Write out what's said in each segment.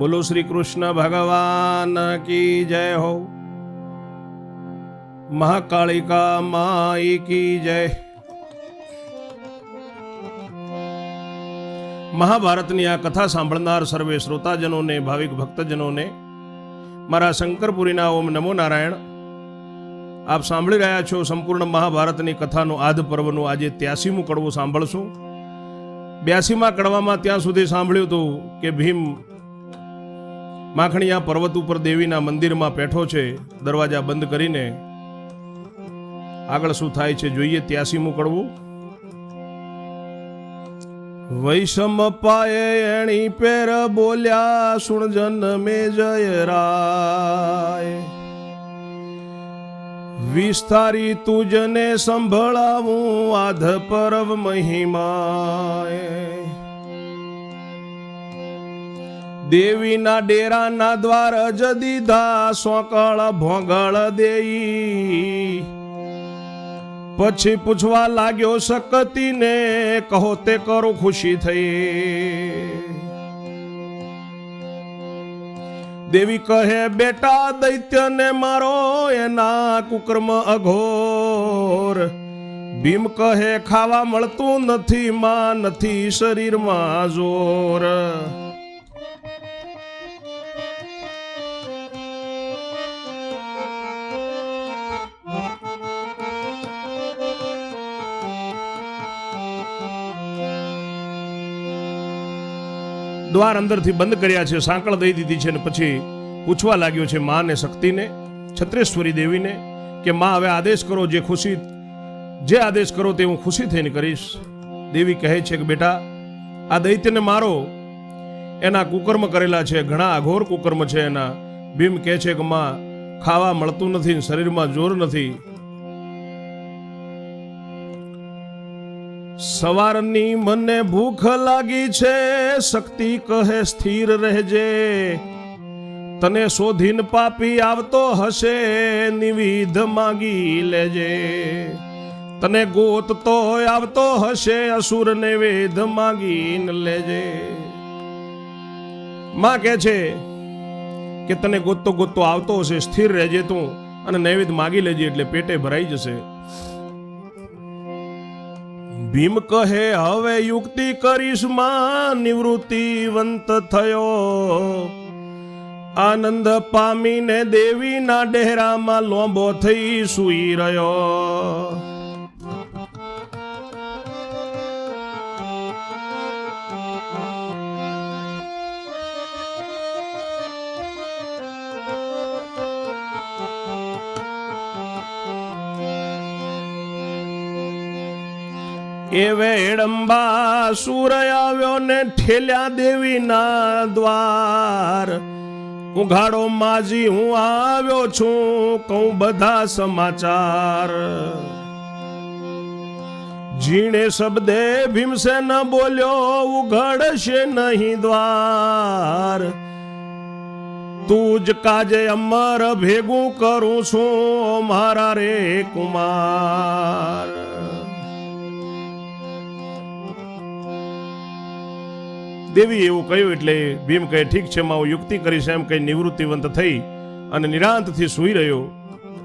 બોલો શ્રી કૃષ્ણ ભગવાન કી જય હો. મહાકાળિકા માઈ કી જય. મહાભારતની આ કથા સાંભળનાર સર્વે શ્રોતાજનોને, ભાવિક ભક્તજનોને, મારા શંકરપુરીના ઓમ નમો નારાયણ. આપ સાંભળી રહ્યા છો સંપૂર્ણ મહાભારતની કથાનું આધ પર્વનું આજે ત્યાસીમું કડવું સાંભળશું. બ્યાસીમાં કડવામાં ત્યાં સુધી સાંભળ્યું હતું કે ભીમ માખણીયા પર્વત ઉપર દેવીના મંદિરમાં બેઠો છે, દરવાજા બંધ કરીને. આગળ શું થાય છે જોઈએ ત્યાસીમું કડવું વૈષમ પાયે એણી પેર બોલ્યા, સુણ જન્મે જય રાય. વિસ્તારી તુજને સંભળાવું આધ પરવ મહિમાય. દેવીના ડેરાના દ્વાર જ દીધા, સોકળ ભોગળ દેઈ. પછી પૂછવા લાગ્યો, શકતીને કહો તે કરો ખુશી થઈ. દેવી કહે, બેટા, દૈત્યને મારો એના કુકર્મ અઘોર. ભીમ કહે, ખાવા મળતું નથી માં, નથી શરીરમાં જોર. દ્વાર અંદરથી બંધ કર્યા છે, સાંકળ દઈ દીધી છે ને પછી પૂછવા લાગ્યો છે, માને શક્તિને, છત્રેશ્વરી દેવીને, કે માં હવે આદેશ કરો જે ખુશી, જે આદેશ કરો તે હું ખુશી થઈને કરીશ? દેવી કહે છે કે, બેટા, આ દૈત્યને મારો. એના કુકર્મ કરેલા છે, ઘણા અઘોર કુકર્મ છે, એના ભીમ કહે છે કે, માં, ખાવા મળતું નથી શરીરમાં જોર નથી. સવારની મને ભૂખ લાગી છે, શક્તિ કહે સ્થિર રહેજે. તને શોધીન પાપી આવતો હશે, નિવિધ માગી લેજે. તને ગોતતો આવતો હશે અસુર વેદ માગીને લેજે. માં કહે છે કે તને ગોતતો ગોતતો આવતો હશે, સ્થિર રહેજે તું અને નૈવેદ માગી લેજે એટલે પેટે ભરાઈ જશે. ભીમ કહે, હવે યુક્તિ કરીશમાં, નિવૃત્તિવંત થયો. આનંદ પામીને દેવીના ડેરામાં લોંબો થઈ સુઈ રહ્યો. એ વેડંબા સુર આવ્યો ને ઠેલ્યા દેવીના દ્વાર. ઉઘાડો માજી હું આવ્યો છું, કહું બધા સમાચાર. જીણે શબ્દે ભીમસેન બોલ્યો, ઉઘડશે નહીં દ્વાર. તું જ કાજે અમર ભેગું કરું છું, મારા રે કુમાર. દેવી એવું કહ્યું એટલે ભીમ કહે, ઠીક છે, માં, હું યુક્તિ કરીશ. એમ કંઈ નિવૃત્તિવંત થઈ અને નિરાંતથી સૂઈ રહ્યો.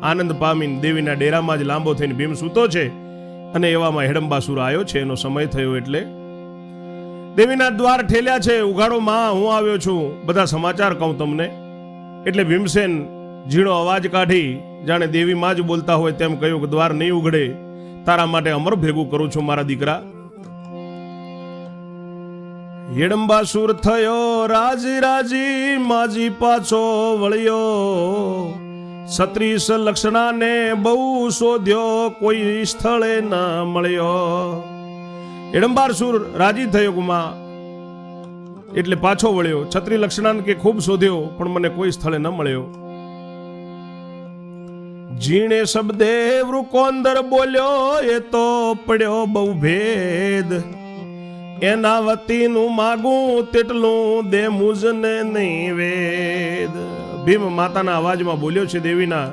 આનંદ પામીને દેવીના ડેરામાં જ લાંબો થઈને ભીમ સૂતો છે અને એવામાં હેડંબાસુર આવ્યો છે. એનો સમય થયો એટલે દેવીના દ્વાર ઠેલ્યા છે. ઉઘાડો, માં, હું આવ્યો છું. બધા સમાચાર કહું તમને. એટલે ભીમસેન ઝીણો અવાજ કાઢી, જાણે દેવી માં જ બોલતા હોય તેમ કહ્યું કે દ્વાર નહીં ઉઘડે. તારા માટે અમર ભેગું કરું છું, મારા દીકરા. હિડંબાસુર થયો રાજી રાજી, માજી પાછો વળ્યો. સત્રીસ લક્ષણાને બહુ શોધ્યો, કોઈ સ્થળે ન મળ્યો. હિડંબાસુર રાજી થયો ગુમા, એટલે પાછો વળ્યો. છત્રી લક્ષણાને કે ખૂબ શોધ્યો, પણ મને કોઈ સ્થળે ન મળ્યો. જીણે શબ્દે વૃકોંદર બોલ્યો, એ તો પડ્યો બહુ ભેદ. એના વતીનું માગું તેટલું દે મુજને નહીં વેદ. ભીમ માતાના અવાજમાં બોલ્યો છે, દેવીના,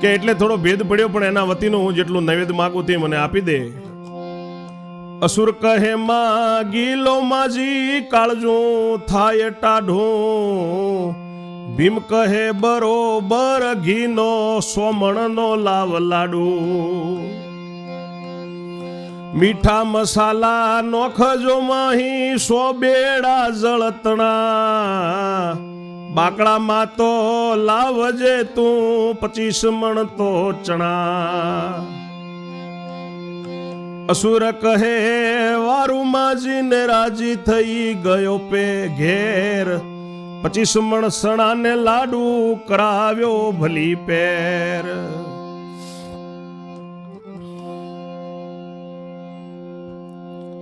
કે એટલે થોડો ભેદ પડ્યો, પણ એના વતીનું હું જેટલું નૈવેદ માગું તે મને આપી દે. અસુર કહે, માગી લો માજી, કાળજો થાય ટાઢો. ભીમ કહે, બરોબર, ઘીનો સોમણનો લાવ લાડુ. મીઠા મસાલા નોખજો માહી સો બેડા જળતણા. બાકડામાં તો લાવજે તું પચીસ મણ તો ચણા. અસુર કહે, વારું માજીને રાજી થઈ ગયો પે ઘેર પચીસ મણ સણાને લાડુ કરાવ્યો ભલી પેર.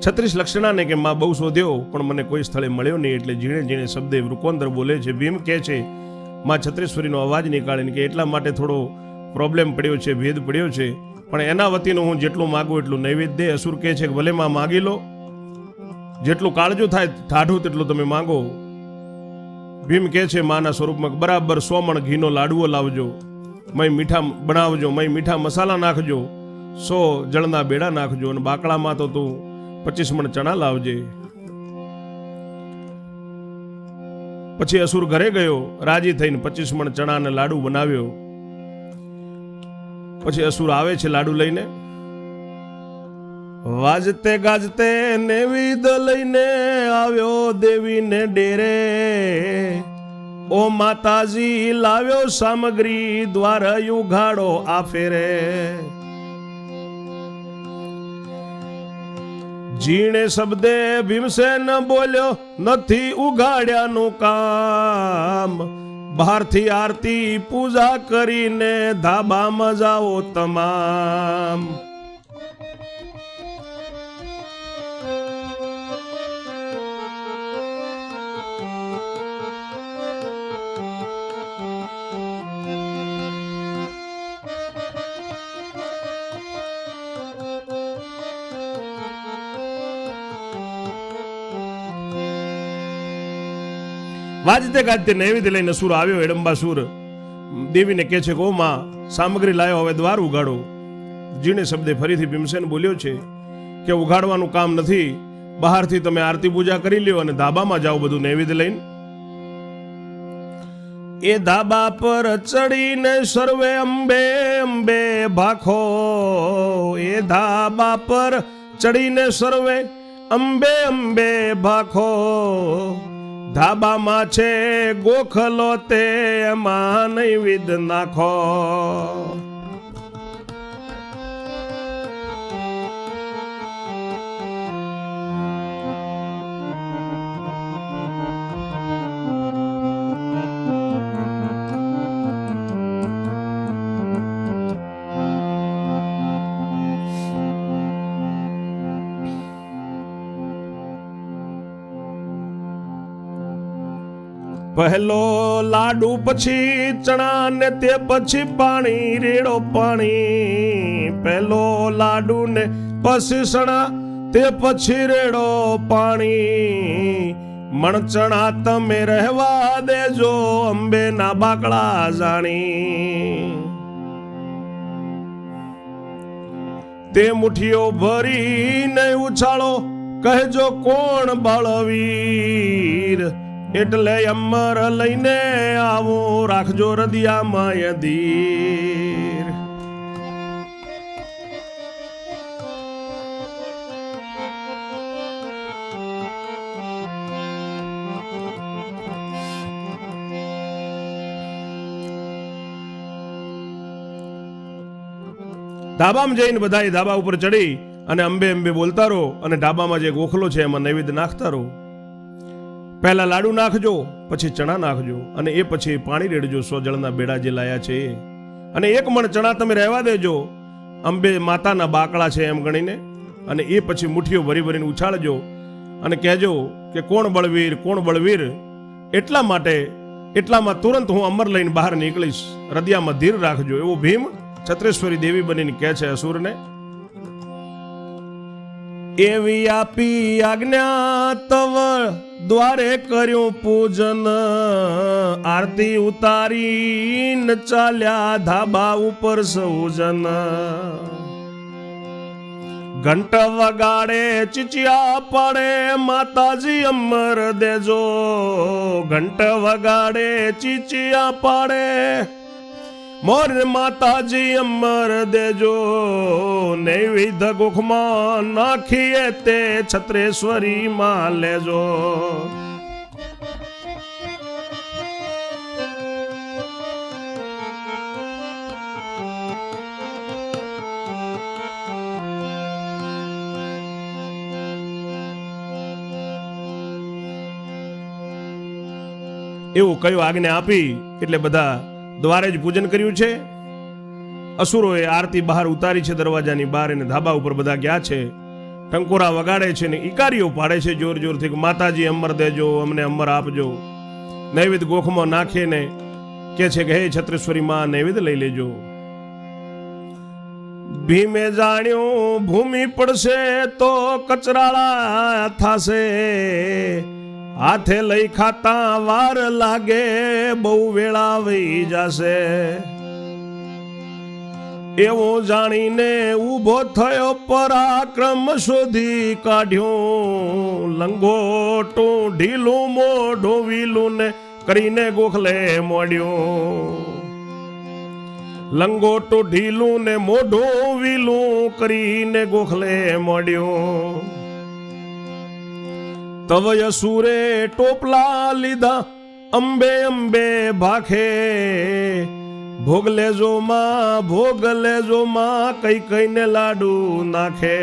છત્રીસ લક્ષણાને કે માં બહુ શોધ્યો, પણ મને કોઈ સ્થળે મળ્યો નહીં એટલે જીણે જીણે શબ્દે વૃકોંદર બોલે છે, ભીમ કહે છે, માં છત્રીસવરીનો અવાજ નીકાળીને કે એટલા માટે થોડો પ્રોબ્લેમ પડ્યો છે, ભેદ પડ્યો છે, પણ એના વતીનું હું જેટલું માગું એટલું નૈવેદ્ય અસુર કહે છે કે ભલે માં માગી લો. જેટલું કાળજું થાય ઠાઠું તેટલું તમે માંગો. ભીમ કહે છે, માના સ્વરૂપમાં બરાબર સો મણ ઘીનો લાડવો લાવજો, મય મીઠા બનાવજો, મય મીઠા મસાલા નાખજો, સો જળના બેડા નાખજો અને બાકડામાં તો તું પચીસ મણ ચણા લાવજે. પછી અસુર ઘરે ગયો, રાજી થઈને પચીસ મણ ચણા અને લાડુ બનાવ્યો. પછી અસુર આવે છે લાડુ લઈને. વાજતે ગાજતે નેવિદ લઈને આવ્યો દેવીને ડેરે. ઓ માતાજી, લાવ્યો સામગ્રી, દ્વાર યુઘાડો આ ફેરે જીણે શબ્દે ભીમસેન બોલ્યો નથી ઉગાડ્યાનું કામ. બહારથી આરતી પૂજા કરીને ધાબામાં જાઓ તમામ. વાજતે ગાજતે નૈવેદ્ય લઈને સુર આવ્યો એડંબાસુર દેવીને કહે છે કે માં, સામગ્રી લાયો, હવે દ્વાર ઉગાડો. જીણે શબ્દે ફરીથી ભીમસેન બોલ્યો છે કે, ઉગાડવાનું કામ નથી. બહારથી તમે આરતી પૂજા કરી લ્યો અને ધાબામાં જાઓ બધું નૈવેદ્ય લઈને. એ ધાબા પર ચડીને સર્વે અંબે અંબે ભાખો. એ ધાબા પર ચડીને સર્વે અંબે અંબે ભાખો. ધાબામાં છે ગોખલો તે એમાં નૈવિદ નાખો. પહેલો લાડુ પછી ચણા ને તે પછી પાણી, રેડો પાણી. પહેલો લાડુ ને પછી ચણા, તે પછી રેડો પાણી. મણચણા તમે રહેવા દેજો અંબે ના બાકડા જાણી. તે મુઠ્ઠીઓ ભરીને ઉછાળો, કહેજો કોણ બળવીર? એટલે અમર લઈને આવો, રાખજો રદિયામાં યદીર ધાબામાં જઈને બધા ધાબા ઉપર ચડી અને અંબે અંબે બોલતા રહો અને ધાબામાં જે ગોખલો છે એમાં નૈવેદ્ય નાખતા રહો. પહેલા લાડુ નાખજો, પછી ચણા નાખજો અને એ પછી પાણી રેડજો સો જળના બેડા જે લાયા છે અને એક મણ ચણા તમે રહેવા દેજો. અંબે માતાના બાકડા છે એમ ગણીને. અને એ પછી મુઠ્ઠીઓ ભરી ભરીને ઉછાળજો. અને કહેજો કે કોણ બળવીર કોણ બળવીર? એટલા માટે, એટલામાં તુરંત હું અમર લઈને બહાર નીકળીશ. હૃદયામાં ધીર રાખજો. એવો ભીમ છત્રેશ્વરી દેવી બનીને કહે છે અસુરને એવી આપી આજ્ઞા તવ દ્વારે કર્યું પૂજન. આરતી ઉતારીને ચાલ્યા ધાબા ઉપર સૌજન. ઘંટ વગાડે ચીચિયા પડે માતાજી અમર દેજો. ઘંટ વગાડે ચીચિયા પાડે મોર માતાજી અમર દેજો નૈવિધ ગુખમાં નાખીએ તે છત્રેશ્વરી માં લેજો. એવું કયું આજ્ઞા આપી? એટલે બધા દ્વારે જ પૂજન કર્યું છે. અસુરોએ આરતી બહાર ઉતારી છે દરવાજાની બહાર અને ધાબા ઉપર બધા ગયા છે. ટંકોરા વગાડે છે ને ઇકારીઓ પાડે છે જોર જોરથી માતાજી, અમર દેજો, અમને અમર આપજો. નૈવેદ ગોખમાં નાખીને કે છે કે, હે છત્રેશ્વરી માં નૈવેદ લઈ લેજો. ભીમે જાણ્યું, ભૂમિ પડશે તો કચરાળા થાશે. હાથે લઈ ખાતા વાર લાગે, બહુ વેળા વહી જશે. એવો જાણીને ઊભો થયો પરાક્રમ શોધી કાઢ્યો. લંગોટું ઢીલું મોઢું વીલું ને કરીને ગોખલે મોડ્યું. લંગોટું ઢીલું ને મોઢું વીલું કરીને ગોખલે મોડ્યું. તવય સુરે ટોપલા લીધા, અંબે અંબે ભાખે. ભોગ લેજો માં, ભોગ લેજો માં, કઈ કઈને લાડુ નાખે.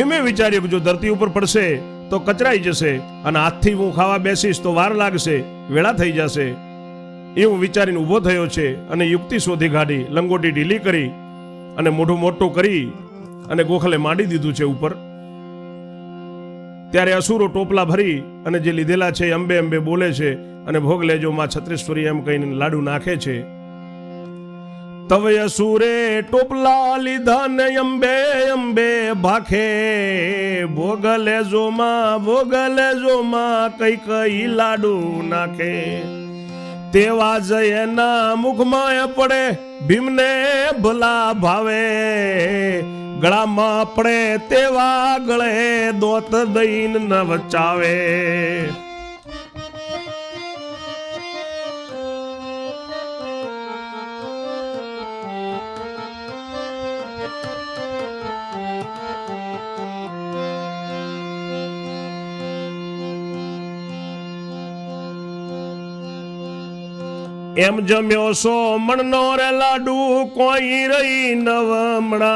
ભીમે વિચાર્યું કે જો ધરતી ઉપર પડશે, તો કચરાઈ જશે અને હાથથી હું ખાવા બેસીશ તો વાર લાગશે, વેળા થઈ જશે. એવું વિચારીને ઊભો થયો છે અને યુક્તિ શોધી કાઢી, લંગોટી ઢીલી કરી અને મોઢું મોટું કરી અને ગોખલે માંડી દીધું છે ઉપર. ત્યારે અસુરો ટોપલા ભરી અને જે લીધેલા છે એ અંબે અંબે બોલે છે અને ભોગ લેજો, માં છત્રીશ્વરી એમ કહીને લાડુ નાખે છે. તવે અસુરે ટોપલા લીધા ને અંબે અંબે ભાખે ભોગલે જોમાં લેજો માં કઈ કઈ લાડુ નાખે તેવા જયના મુખમાં પડે ભીમને ભલા ભાવે ગળામાં પડે તેવા ગળે દોત દઈન ન એમ જમ્યો સો મણનો રે લાડુ, કોઈ રહી નવમણા.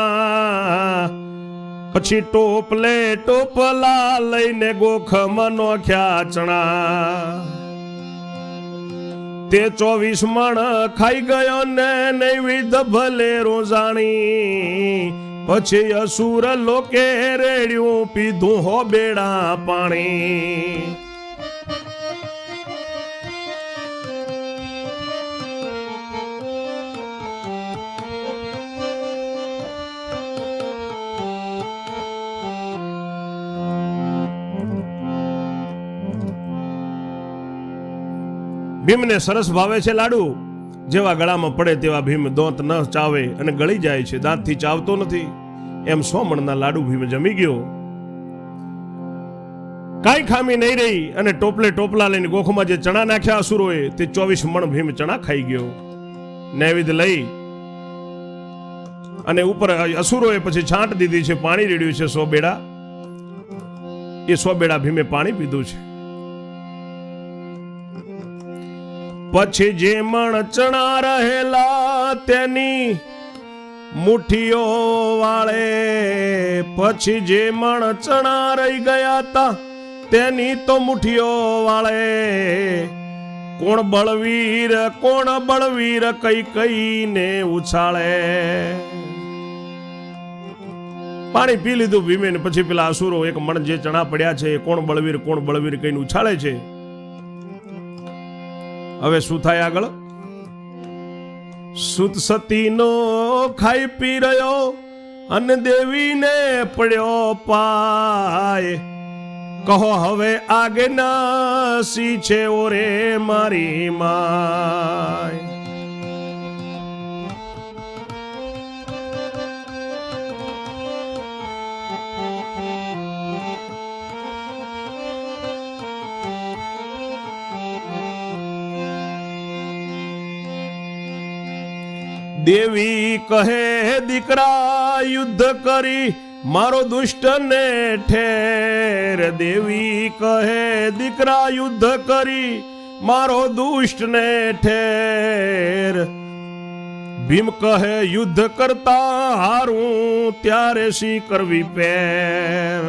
પછી ટોપલે ટોપલા લઈને ગોખમાં નોખ્યા ખ્યાચણા. તે ચોવીસ મણ ખાઈ ગયો ને નૈવિધ ભલે રોજાણી. પછી અસુર લોકે રેડ્યું, પીધું હો બેડા પાણી. ભીમને સરસ ભાવે છે લાડુ. જેવા ગળામાં પડે તેવા ભીમ દોંત ન ચાવે અને ગળી જાય છે, દાંતથી ચાવતો નથી. એમ સો મણના લાડુ ભીમ જમી ગયો. કાંઈ ખામી નહીં રહી અને ટોપલે ટોપલા લઈને ગોખમાં જે ચણા નાખ્યા અસુરોએ તે ચોવીસ મણ ભીમ ચણા ખાઈ ગયો. નૈવેદ્ય લઈ અને ઉપર અસુરોએ પછી છાંટ દીધી છે, પાણી રેડ્યું છે, સો બેડા. એ સો બેડા ભીમે પાણી પીધું છે. પછી જે મણ ચણા રહેલા તેની મુઠીઓ વાળે, પછી જે મણ ચણા રહી ગયા તા, તેની તો મુઠીઓ વાળે. કોણ બળવીર કોણ બળવીર કઈ કઈને ઉછાળે. પાણી પી લીધું ભીમે પછી પેલા અસુરો એક મણ જે ચણા પડ્યા છે કોણ બળવીર કોણ બળવીર કહીને ઉછાળે છે? હવે શું થાય આગળ? સુત સતીનો ખાઈ પી રહ્યો અને દેવીને પડ્યો પાય. કહો હવે આગે નાસી છે ઓરે મારી માય. દેવી કહે, દીકરા, યુદ્ધ કરી, મારો દુષ્ટ ને ઠેર. દેવી કહે, દીકરા, યુદ્ધ કરી, મારો દુષ્ટ ને ઠેર. ભીમ કહે, યુદ્ધ કરતા હારું, ત્યારે શી કરવી પેર?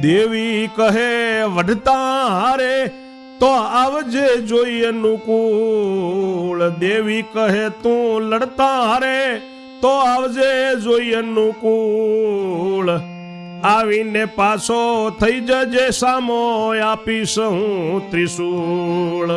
દેવી કહે, વઢતા હારે તો આવજે જોઈ અનુકૂળ. દેવી કહે, તું લડતા હારે. તો આવજે જોઈ અનુકૂળ. આવીને પાછો થઈ જજે સામો, આપીશ હું ત્રિશૂળ.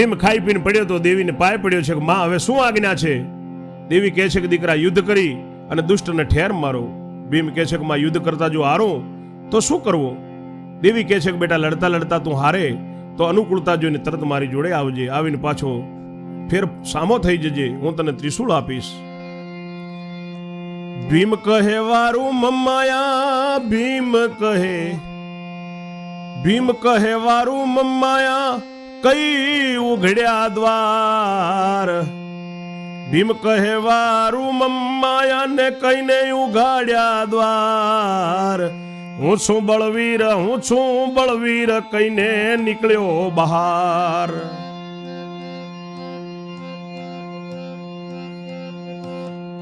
ભીમ ખાઈ પીને પડ્યો તો દેવીને પાય પડ્યો છે કે, માં, હવે શું આજ્ઞા છે? દેવી કહે છે કે, દીકરા, યુદ્ધ કરી અને દુષ્ટને ઠેર મારો. ભીમ કહે છે કે, માં, યુદ્ધ કરતા જો હારું, તો શું કરવું? દેવી કહે છે કે, બેટા, લડતા લડતા તું હારે, તો અનુકૂળતા જોઈને તરત મારી જોડે આવજે. આવીને પાછો ફેર સામો થઈ જજે. હું તને ત્રિશૂળ આપીશ. ભીમ કહે, વારું મમ્માયા. ભીમ કહે ભીમ કહે, વારું મમ્માયા. કઈ ઉઘડ્યા દ્વાર? ભીમ કહે, વારું મમ્માયાને કઈને ઉઘાડ્યા દ્વાર. હું છું બળવીર, હું છું બળવીર કઈને નીકળ્યો બહાર.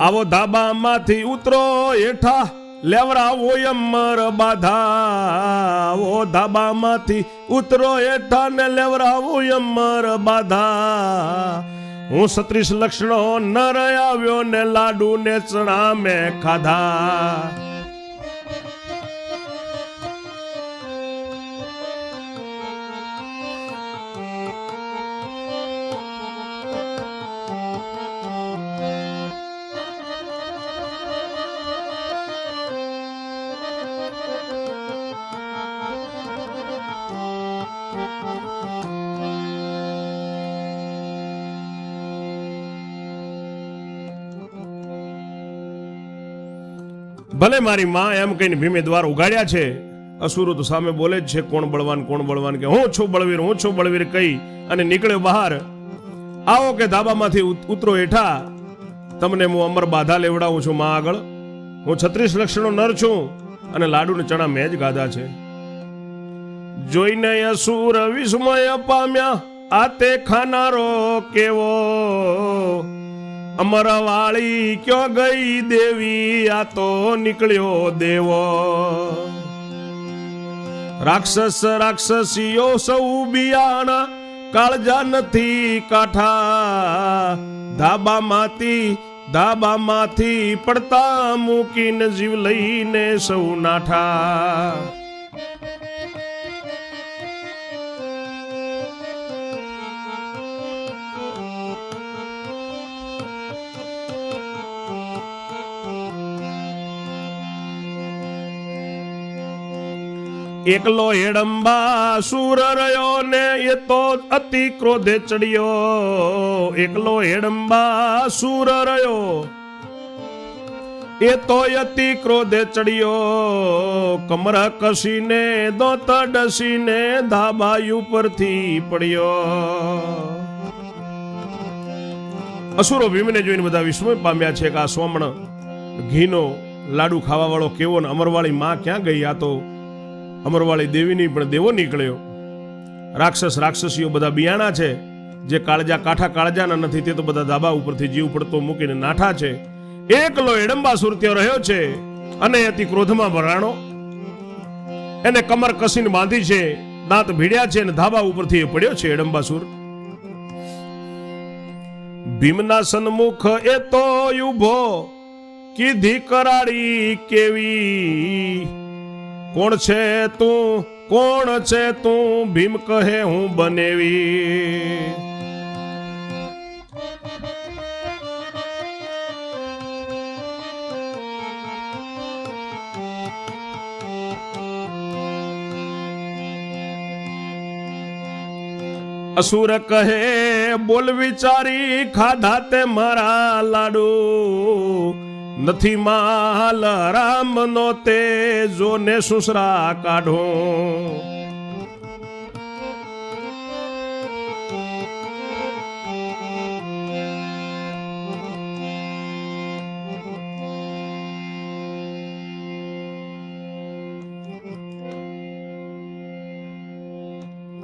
આવો ધાબામાંથી ઉતરો હેઠા લેવરાવો અમર બાધા ધાબામાંથી ઉતરો હેઠા ને લેવરાવો અમર બાધા. હું સત્રીસ લક્ષણો નર આવ્યો ને લાડુ ને ચણા મેં ખાધા. ભલે મારી માં એમ કહીને ભીમે દ્વાર ઉગાડ્યા છે, અસુરો તો સામે બોલે જ છે, કોણ બળવાન કોણ બળવાન? કે, હું છું બળવીર, હું છું બળવીર કહી અને નીકળ્યો બહાર. આવો કે ધાબામાંથી ઉતરો હેઠા. તમને હું અમર બાધા લેવડાવું છું, માં આગળ. હું છત્રીસ લક્ષણો નર છું અને લાડુ ને ચણા મેં જ ગાધા છે. જોઈને અસુર વિસ્મય પામ્યા, આ તે ખાનારો કેવો અમરવાળી ક્યો ગઈ દેવી? આ તો નીકળ્યો દેવો. રાક્ષસ રાક્ષસીઓ સૌ બિયાણા કાળજા નથી કાઠા ધાબામાંથી ધાબામાંથી પડતા મૂકીને જીવ લઈને સૌ નાઠા. એકલો હેડંબા સુર રહ્યો ને એ તો અતિ ક્રોધે ચડ્યો. એકલો હેડંબા સુર રહ્યો, એ તો અતિ ક્રોધે ચડ્યો. કમર કસીને, દોત ડસીને ધાબાયુ ઉપરથી પડ્યો. અસુરો ભીમને જોઈને બધા વિસ્મય પામ્યા છે કે આ સોમણ ઘીનો લાડુ ખાવા વાળો કેવો ને અમરવાળી માં ક્યાં ગઈ આ તો? અમરવાળી દેવીની પણ દેવો નીકળ્યો. રાક્ષસ રાક્ષસીઓ બધા બિયાણા છે. જે કાળજા કાંઠા કાળજાના નથી, તે તો બધા ધાબા ઉપરથી જીવ પડતો મૂકીને નાઠા છે. એકલો એડંબાસુર ત્યાં રહ્યો છે અને અતિ ક્રોધમાં ભરાણો એને કમર કસીને બાંધી છે, દાંત ભીડ્યા છે અને ધાબા ઉપરથી એ પડ્યો છે એડંબાસુર ભીમના સન્મુખ એ તો ઊભો કીધી કરાડી કેવી? કોણ છે તું? કોણ છે તું? ભીમ કહે, હું બનેવી. અસુર કહે, બોલ વિચારી, ખાધા તે મારા લાડુ. નથી માલ રામ નો તે જોને સુસરા કાઢો.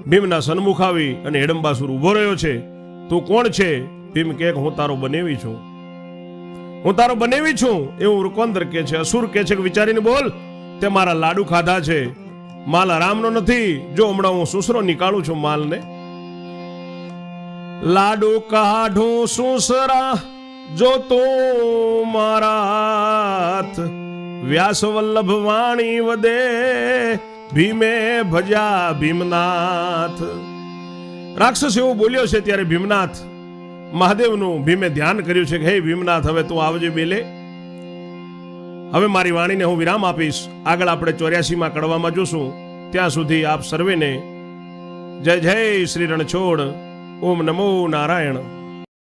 ભીમના સન્મુખ આવી અને હેડંબાસુર ઊભો રહ્યો છે. તું કોણ છે? ભીમ કે, હું તારો બનેવી છું. હું તારો બનેવી છું. એવું રૂકોંદર કે છે, અસુર કે છે કે વિચારીને બોલ, તે મારા લાડુ ખાધા છે. માલ આરામનો નથી. જો હમણાં હું સુસરો નીકાળું છું માલને. લાડુ કાઢું સુસરા, જો તો મારા હાથ વ્યાસ વલ્લભ વાણી વદે ભીમે ભજા ભીમનાથ. રાક્ષસ એવું બોલ્યો છે ત્યારે ભીમનાથ મહાદેવનું ભીમે ધ્યાન કર્યું છે કે, હે ભીમનાથ, હવે તું આવજે બેલે. હવે મારી વાણીને હું વિરામ આપીશ. આગળ આપણે ચોર્યાસીમાં કડવામાં જોશું. ત્યાં સુધી આપ સર્વેને જય જય શ્રી રણછોડ. ઓમ નમો નારાયણ.